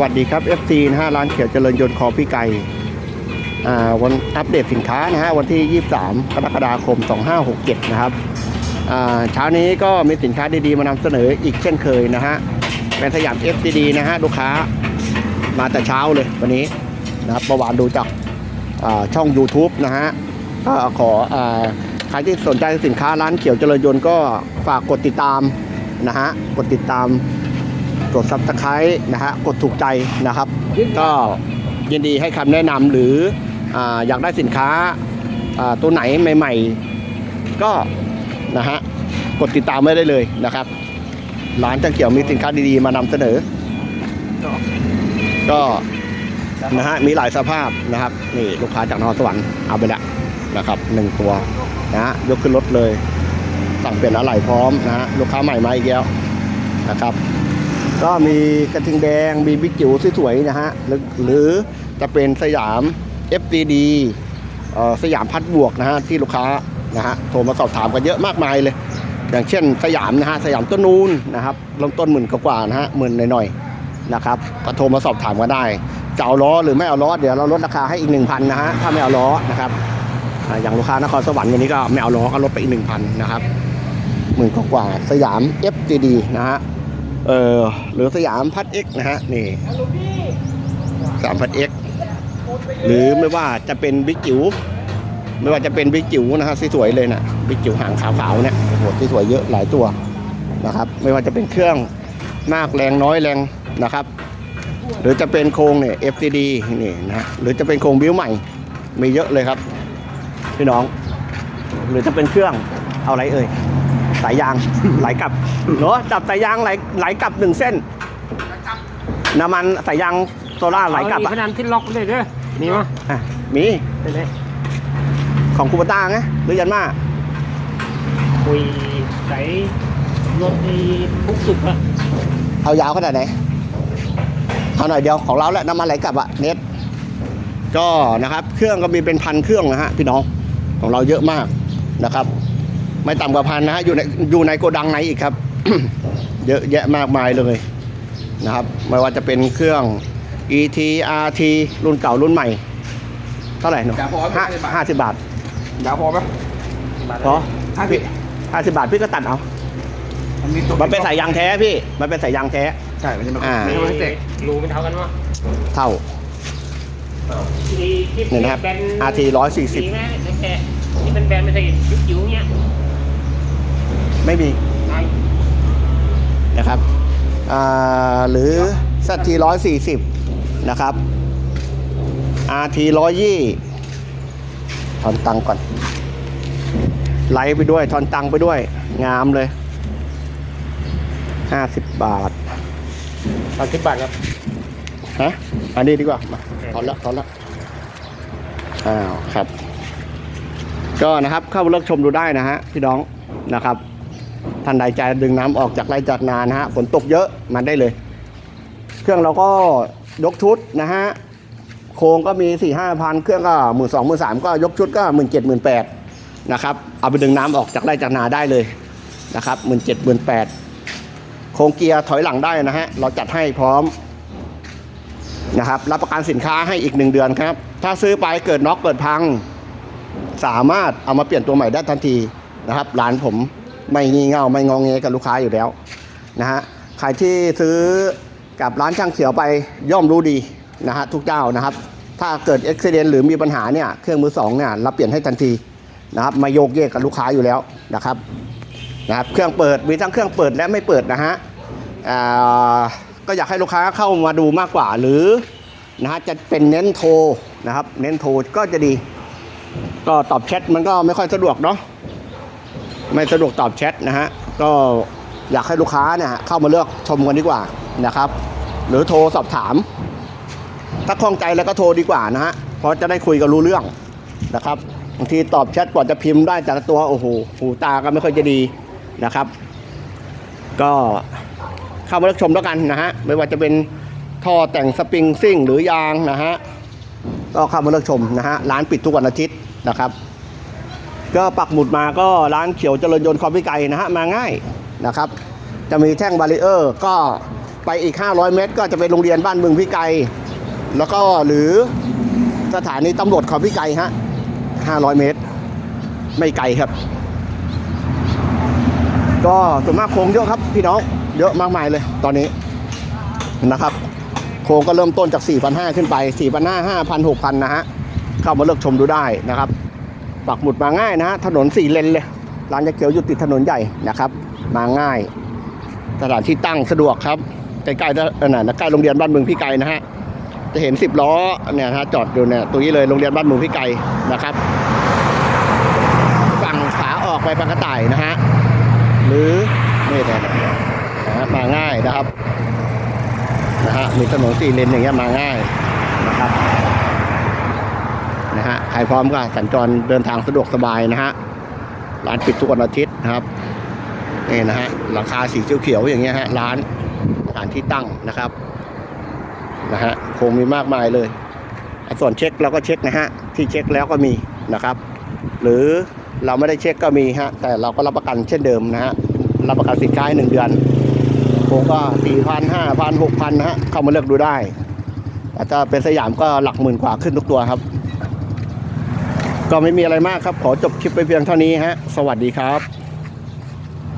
วัสดีครับ FC นะฮะร้านเขียวเจริญยนต์คอพี่ไก่อ่าวันอัปเดตสินค้านะฮะวันที่ 23 กรกฎาคม 2567 นะครับอ่าเช้านี้ก็มีสินค้าดีๆมานำเสนออีกเช่นเคยนะฮะเป็นสยาม FCD นะฮะลูกค้ามาแต่เช้าเลยวันนี้นะครับเมื่อวานดูจากอ่าช่อง YouTube นะฮะก็ขออาใครที่สนใจสินค้าร้านเขียวเจริญยนต์ก็ฝากกดติดตามนะฮะกดติดตาม กดซับสไครต์นะฮะกดถูกใจนะครับ ก็ยินดีให้คำแนะนำหรือออยากได้สินค้าตัวไหนใหม่ ๆ ก็นะฮะกดติดตามไว้ได้เลยนะครับร้านจังเขียวมีสินค้าดีๆมานำเสนอ ก็นะฮะมีหลายสภาพนะครับนี่ลูกค้าจากนครสวรรค์เอาไปละนะครับหนึ่งตัวนะฮะยกขึ้นรถเลย สั่งเปลี่ยนอะไหล่พร้อมนะฮะลูกค้าใหม่มาอีกแล้วนะครับ ก็มีกระทิงแดงมีบิ๊กจิ๋วสวยๆนะฮะหรือหรือจะเป็นสยาม FDD สยามพัดบวกนะฮะที่ลูกค้านะฮะโทรมาสอบถามกันเยอะมากมายเลย อย่างเช่นสยามนะฮะสยามต้นนูนนะครับเริ่มต้นหมื่นกว่าๆนะฮะหมื่นหน่อยๆนะครับก็โทรมาสอบถามกันได้จะเอาล้อหรือไม่เอาล้อเดี๋ยวเราลดราคาให้อีก 1,000นะฮะถ้าไม่เอาล้อนะครับอย่างลูกค้านครสวรรค์วันนี้ก็ไม่เอาล้อก็ลดไปอีก1,000นะครับหมื่นกว่าๆสยาม FDD นะฮะ เออหรือสยามพัดเอ็กนะฮะนี่สามพัดเอ็กหรือไม่ว่าจะเป็นบิ๊กจิ๋วไม่ว่าจะเป็นบิ๊กจิ๋วนะฮะสวยๆเลยนะบิ๊กจิ๋วหางขาวๆเนี่ยโอ้โหสวยๆเยอะหลายตัวนะครับ ไม่ว่าจะเป็นเครื่องมากแรงน้อยแรงนะครับ หรือจะเป็นโครงเนี่ย FCD นี่นะฮะหรือจะเป็นโครงบิ้วใหม่มีเยอะเลยครับ พี่น้อง หรือจะเป็นเครื่องเอาอะไรเอ่ย สายยาง ไหลกลับเหรอจับสายยางไหลไหลกลับหนึ่งเส้น น้ำมันสายยางโซล่าไหลกลับเอาอะอีพนันที่ล็อกเลยเด้อมีมั้ยอะมีเป็นไงของคูปต้าไงหรือยันมาคุยใส่รถในทุกสุกอะเอายาวขนาดไหนเอาหน่อยเดียวของเราแหละน้ำมันไหลกลับอะเน็ตก็นะครับ เครื่องก็มีเป็นพันเครื่องนะฮะพี่น้องของเราเยอะมากนะครับ ไม่ต่ำกว่าพันนะฮะอยู่ในอยู่ในโกดังไหนอีกครับ เยอะแยะมากมายเลยนะครับ ไม่ว่าจะเป็นเครื่อง ET RT รุ่นเก่ารุ่นใหม่ เท่าไหร่เนาะยาพอไหมห้า50บาทห้าสิบบาทยาวพอไหมพอห้าสิบห้าสิบบาทพี่ก็ตัดเอา มันมีตัวมันเป็นสายยางแท้พี่ มันเป็นสายยางแท้ ใช่ มันจะมาอ่าไม่ใช่เตะรูเป็นเท่ากันวะเท่าที่ที่เนี่ยนะครับแบน RT 140มีไหมแต่ที่เป็นแบนไม่ใช่ยุกจิ๋วเนี้ย ไม่มีไอ้นะครับอ่าหรือ ZT ร้อยสี่สิบนะครับ RT ร้อยยี่ทอนตังค์ก่อน ไลฟ์ไปด้วย ทอนตังค์ไปด้วย งามเลยห้าสิบบาทสามสิบบาทครับ ฮะ อันนี้ดีกว่า มา ถอนละ ถอนละ อ้าว ครับ ก็นะครับเข้ามาเลือกชมดูได้นะฮะ พี่น้องนะครับ ท่านใดจะดึงน้ำออกจากไร่จากนานะฮะฝนตกเยอะมันได้เลย เครื่องเราก็ยกชุดนะฮะโครงก็มี4ี่ห้าพันเครื่องก็หมื่นสองหมื่นสามก็ยกชุดก็หมื่นเจ็ดหมื่นแปดนะครับเอาไปดึงน้ำออกจากไร่จากนาได้เลยนะครับหมื่นเจ็ดหมื่นแปดโครงเกียร์ถอยหลังได้นะฮะเราจัดให้พร้อมนะครับรับประกันสินค้าให้อีกหนึ่งเดือนครับ ถ้าซื้อไปเกิดน็อกเกิดพัง สามารถเอามาเปลี่ยนตัวใหม่ได้ทันทีนะครับร้านผม ไม่งี่เง่าไม่งองเงกับลูกค้าอยู่แล้วนะฮะใครที่ซื้อกับร้านช่างเขียวไปย่อมรู้ดีนะฮะทุกเจ้านะครับ ถ้าเกิดอุบิเหตุหรือมีปัญหาเนี่ยเครื่องมือสองเนี่ยเราเปลี่ยนให้ทันทีนะครับมาโยกเยกกับลูกค้าอยู่แล้วนะครับนะครับเครื่องเปิดมีทั้งเครื่องเปิดและไม่เปิดนะฮะอ่าก็อยากให้ลูกค้าเข้ามาดูมากกว่าหรือนะฮะจะเป็นเน้นโทรนะครับ เน้นโทรก็จะดี ก็ตอบแชทมันก็ไม่ค่อยสะดวกเนาะ ไม่สะดวกตอบแชทนะฮะก็อยากให้ลูกค้าเนี่ยเข้ามาเลือกชมกันดีกว่านะครับ หรือโทรสอบถาม ถ้าคล่องใจแล้วก็โทรดีกว่านะฮะเพราะจะได้คุยกันรู้เรื่องนะครับบางทีตอบแชทกว่าจะพิมพ์ได้แต่ละตัวโอ้โหหูตาก็ไม่ค่อยจะดีนะครับ ก็เข้ามาเลือกชมแล้วกันนะฮะไม่ว่าจะเป็นท่อแต่งสปริงซิ่งหรือยางนะฮะก็เข้ามาเลือกชมนะฮะร้านปิดทุกวันอาทิตย์นะครับ ก็ปักหมุดมาก็ร้านเขียวเจริญยนต์คอมพิไกนะฮะมาง่ายนะครับ จะมีแท่งบารีเออร์ก็ไปอีก 500 เมตร ก็จะเป็นโรงเรียนบ้านเมืองพี่ไกแล้วก็หรือสถานีตำรวจของพี่ไกฮะ500 เมตร ไม่ไกลครับ ก็ส่วนมากโค้งเยอะครับพี่น้องเยอะมากมายเลยตอนนี้นะครับ โค้งก็เริ่มต้นจาก 4,500 ขึ้นไป 4,500 5,000 6,000 นะฮะ เข้ามาเลือกชมดูได้นะครับ ปักหมุดมาง่ายนะฮะถนนสี่เลนเลยร้านยาเขียวอยู่ติดถนนใหญ่นะครับ มาง่ายสถานที่ตั้งสะดวกครับใกล้ๆเอ่นะใกล้โรงเรียนบ้านเมืองพี่ไกรนะฮะจะเห็น10ล้อเนี่ยนะฮะจอดอยู่เนี่ยตรงนี้เลยโรงเรียนบ้านเมืองพี่ไกรนะครับฝั่งขาออกไปบางกระต่ายนะฮะหรือนี่นะนะฮะมาง่ายนะครับนะฮะมีถนนสี่เลนอย่างเงี้ยมาง่ายนะครับ นะฮะใครพร้อมก็สัญจรเดินทางสะดวกสบายนะฮะร้านปิดทุกวันอาทิตย์นะครับนี่นะฮะหลังคาสีเขียวๆอย่างเงี้ยฮะร้านสถานที่ตั้งนะครับนะฮะคงมีมากมายเลยอส่วนเช็คเราก็เช็คนะฮะที่เช็คแล้วก็มีนะครับ หรือเราไม่ได้เช็คก็มีฮะแต่เราก็รับประกันเช่นเดิมนะฮะรับประกันสินค้าให้หนึ่งเดือนผมก็สี่พันห้าพันหกพันนะฮะเข้ามาเลือกดูได้แต่ถ้าเป็นสยามก็หลักหมื่นกว่าขึ้นทุกตัวครับ ก็ไม่มีอะไรมากครับ ขอจบคลิปไปเพียงเท่านี้ฮะ สวัสดีครับ